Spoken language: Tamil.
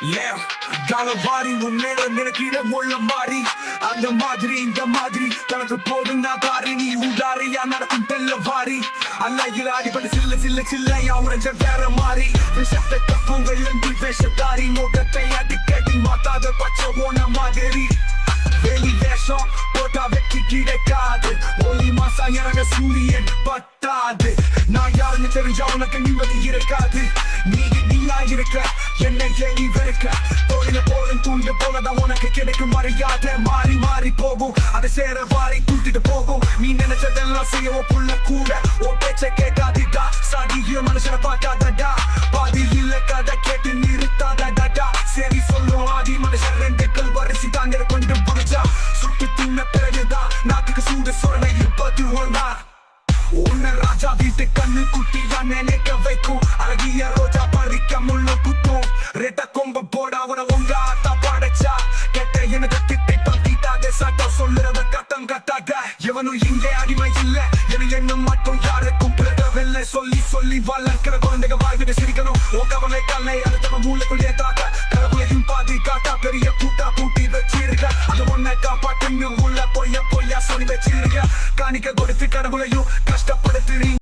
Yeah, காலவாரி உன்மேல நினைக்கிற முள்ள மாறி அந்த மாதிரி இந்த மாதிரி தனக்கு போதும் நான் தாரி நீ உதாரியா நடக்கும் தெல்லவாரி. அன்னையில் அடிப்பட்டு சில்ல சில்ல சில்லையா உரைஞ்ச வேற மாறி. விஷத்தை கப்புங்கள் என்று வேஷத்தாரி. முகத்தை அடிக்கடி மாத்தாத பச்சை ஓன மாதிரி. வெளி வேஷம் போட்டா வெற்றி கிடைக்காது. ஒளி மாசா இறங்க சூரியன் பத்தாது. நான் யாருன்னு தெரிஞ்சா உனக்கு நிம்மதி இருக்காது. நீ நீயா இருக்க என்னை ஏறி வெறுக்க. தோழில போலும் தூண்ட போலதான் உனக்கு கிடைக்கும் மரியாதை. மாறி மாறி போகும். அதை சேர வாரி கூட்டிட்டு போகும். நீ நினைச்சதெல்லாம் செய்ய புள்ள கூட. ஓ பேச்ச கேட்காதீடா. சாதிய மனுஷனை பார்க்காதடா. பாதி இல்ல கதை கேட்டு நிறுத்தாதடா சரி சொல்லும் ஆதி மனுஷன் ரெண்டு கல் வரிசை தாங்க கொண்டு புடிச்சா. சுட்டு தின்ன பிறகுதான் நாட்டுக்கு சூடு சொல்லணும் ராஜா வீட்டு கண்ணு குட்டியா நினைக்க வைக்கும். அழகிய ரோஜா பறிக்க முள்ள குத்தும். ரெட்ட கொம்ப போட அவன உங்க ஆத்தா படைச்சா. கெட்ட எனக்கு திட்டை பத்திட்டாக சட்டம் சொல்லுறத கத்தம் கத்தாக எவனும் இங்கே அடிமை இல்ல. என எண்ணம் மட்டும் யாருக்கும் பிறகவில்லை சொல்லி சொல்லி வளர்க்கிற குழந்தைங்க வாழ்விட சிரிக்கணும். ஓ கவலை கல்லை அடுத்தவன் மூளைக்குள்ளே தாக்க. கடவுளையும் பாதி காட்டா பெரிய கூட்டா கூட்டி வச்சிருக்க. அது உன்னை காப்பாட்டுன்னு son de chirría Canica gorifica, no le yo, casta por el